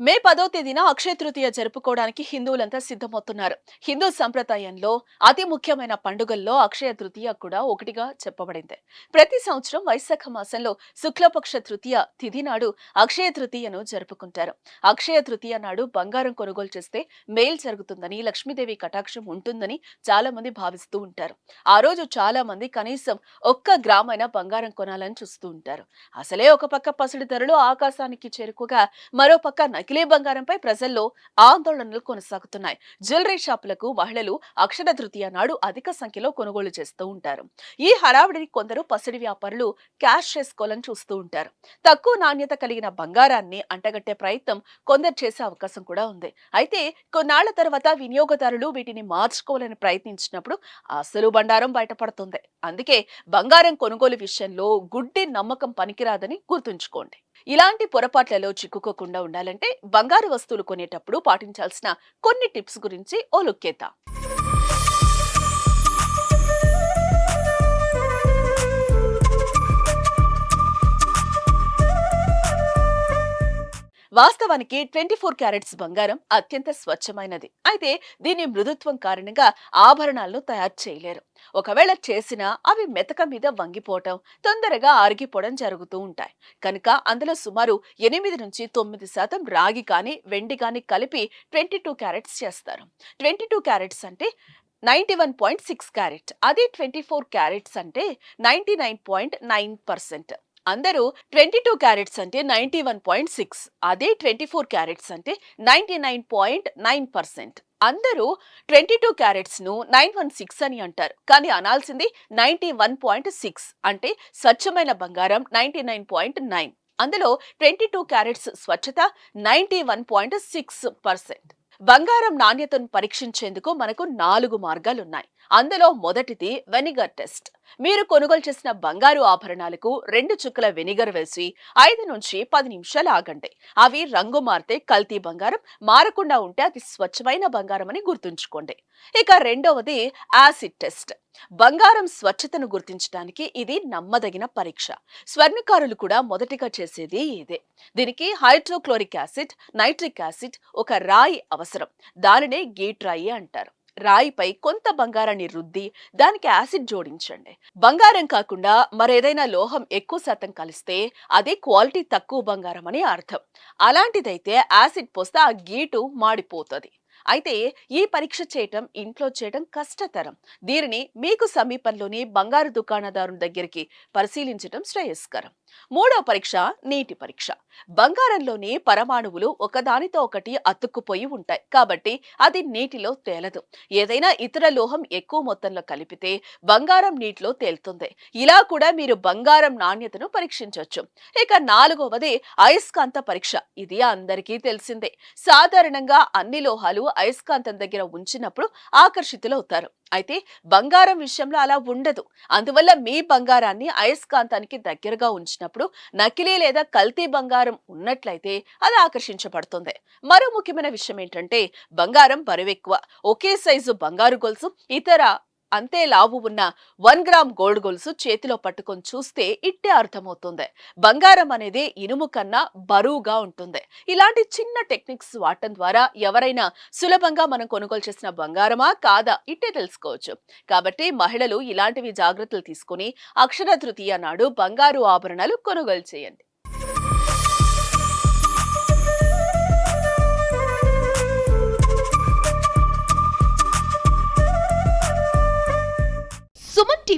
మే పదో తేదీన అక్షయ తృతీయ జరుపుకోవడానికి హిందువులంతా సిద్ధమవుతున్నారు. హిందూ సంప్రదాయంలో అతి ముఖ్యమైన పండుగల్లో అక్షయ తృతీయ కూడా ఒకటిగా చెప్పబడింది. ప్రతి సంవత్సరం వైశాఖ మాసంలో శుక్లపక్ష తృతీయ తిథి నాడు అక్షయ తృతీయను జరుపుకుంటారు. అక్షయ తృతీయ నాడు బంగారం కొనుగోలు చేస్తే మేల్ జరుగుతుందని లక్ష్మీదేవి కటాక్షం ఉంటుందని చాలా మంది భావిస్తూ ఉంటారు. ఆ రోజు చాలా మంది కనీసం ఒక్క గ్రామైనా బంగారం కొనాలని చూస్తూ ఉంటారు. అసలే ఒక పక్క పసిడి ధరలు ఆకాశానికి చేరుకోగా మరో పక్క నకిలీ బంగారంపై ప్రజల్లో ఆందోళనలు కొనసాగుతున్నాయి. జ్యువెలరీ షాపులకు మహిళలు అక్షర తృతీయ నాడు అధిక సంఖ్యలో కొనుగోలు చేస్తూ ఉంటారు. ఈ హడావిడిని కొందరు పసిడి వ్యాపారులు క్యాష్ చేసుకోవాలని చూస్తూ ఉంటారు. తక్కువ నాణ్యత కలిగిన బంగారాన్ని అంటగట్టే ప్రయత్నం కొందరు చేసే అవకాశం కూడా ఉంది. అయితే కొన్నాళ్ళ తర్వాత వినియోగదారులు వీటిని మార్చుకోవాలని ప్రయత్నించినప్పుడు అసలు బండారం బయటపడుతుంది. అందుకే బంగారం కొనుగోలు విషయంలో గుడ్డి నమ్మకం పనికిరాదని గుర్తుంచుకోండి. ఇలాంటి పొరపాట్లలో చిక్కుకోకుండా ఉండాలంటే బంగారు వస్తువులు కొనేటప్పుడు పాటించాల్సిన కొన్ని టిప్స్ గురించి ఓ లుక్కేద్దాం. వాస్తవానికి ట్వంటీ ఫోర్ క్యారెట్స్ బంగారం అత్యంత స్వచ్ఛమైనది. అయితే దీని మృదుత్వం కారణంగా ఆభరణాలను తయారు చేయలేరు. ఒకవేళ చేసినా అవి మెతక మీద వంగిపోవటం తొందరగా ఆరిగిపోవడం జరుగుతూ ఉంటాయి. కనుక అందులో సుమారు ఎనిమిది నుంచి తొమ్మిది శాతం రాగి కానీ వెండి కానీ కలిపి ట్వంటీ టూ క్యారెట్స్ చేస్తారు. ట్వంటీ టూ క్యారెట్స్ అంటే ninety one point six carat. అది ట్వంటీ ఫోర్ క్యారెట్స్ అంటే ninety nine point nine percent. అందరూ ట్వంటీ టూ క్యారెట్స్ అంటే నైంటీ వన్ పాయింట్ సిక్స్. అదే ట్వంటీ ఫోర్ క్యారెట్స్ అంటే ninety nine point nine percent. అందరూ twenty two క్యారెట్స్ను nine one six అని అంటారు. కానీ అనాల్సింది నైంటీ వన్ పాయింట్ సిక్స్. అంటే స్వచ్ఛమైన బంగారం నైంటీ నైన్ పాయింట్ నైన్. అందులో ట్వంటీ టూ క్యారెట్స్ స్వచ్ఛత ninety one point six percent. బంగారం నాణ్యతను పరీక్షించేందుకు మనకు నాలుగు మార్గాలున్నాయి. అందులో మొదటిది వెనిగర్ టెస్ట్. మీరు కొనుగోలు చేసిన బంగారు ఆభరణాలకు రెండు చుక్కల వెనిగర్ వేసి ఐదు నుంచి పది నిమిషాలు ఆగండి. అవి రంగు మారితే కల్తీ బంగారం మారకుండా ఉంటే అది స్వచ్ఛమైన బంగారం అని గుర్తుంచుకోండి. ఇక రెండవది యాసిడ్ టెస్ట్. బంగారం స్వచ్ఛతను గుర్తించడానికి ఇది నమ్మదగిన పరీక్ష. స్వర్ణకారులు కూడా మొదటిగా చేసేది ఇదే. దీనికి హైడ్రోక్లోరిక్ యాసిడ్ నైట్రిక్ యాసిడ్ ఒక రాయి అవసరం. దానినే గీట్ రాయి అంటారు. రాయిపై కొంత బంగారాన్ని రుద్ది దానికి యాసిడ్ జోడించండి. బంగారం కాకుండా మరేదైనా లోహం ఎక్కువ శాతం కలిస్తే అది క్వాలిటీ తక్కువ బంగారం అని అర్థం. అలాంటిదైతే యాసిడ్ పోస్తే ఆ గీటు మాడిపోతుంది. అయితే ఈ పరీక్ష చేయటం ఇంట్లో చేయటం కష్టతరం. దీనిని మీకు సమీపంలోని బంగారు దుకాణదారుని దగ్గరికి పరిశీలించటం శ్రేయస్కరం. మూడో పరీక్ష నీటి పరీక్ష. బంగారంలోని పరమాణువులు ఒకదానితో ఒకటి అతుక్కుపోయి ఉంటాయి. కాబట్టి అది నీటిలో తేలదు. ఏదైనా ఇతర లోహం ఎక్కువ మొత్తంలో కలిపితే బంగారం నీటిలో తేలుతుంది. ఇలా కూడా మీరు బంగారం నాణ్యతను పరీక్షించవచ్చు ఇక నాలుగవది అయస్కాంత పరీక్ష. ఇది అందరికీ తెలిసిందే. సాధారణంగా అన్ని లోహాలు అయస్కాంతం దగ్గర ఉంచినప్పుడు ఆకర్షితులవుతారు. అయితే బంగారం విషయంలో అలా ఉండదు. అందువల్ల మీ బంగారాన్ని అయస్కాంతానికి దగ్గరగా ఉంచినప్పుడు నకిలీ లేదా కల్తీ బంగారం ఉన్నట్లయితే అది ఆకర్షించబడుతుంది. మరో ముఖ్యమైన విషయం ఏంటంటే బంగారం బరువెక్కువ. ఒకే సైజు బంగారు గొలుసు ఇతర అంతే లావు ఉన్న వన్ గ్రామ్ గోల్డ్ గొలుసు చేతిలో పట్టుకొని చూస్తే ఇట్టే అర్థమవుతుంది. బంగారం అనేది ఇనుము కన్నా బరువుగా ఉంటుంది. ఇలాంటి చిన్న టెక్నిక్స్ వాడటం ద్వారా ఎవరైనా సులభంగా మనం కొనుగోలు చేసిన బంగారమా కాదా ఇట్టే తెలుసుకోవచ్చు. కాబట్టి మహిళలు ఇలాంటివి జాగ్రత్తలు తీసుకుని అక్షర తృతీయ నాడు బంగారు ఆభరణాలు కొనుగోలు చేయండి.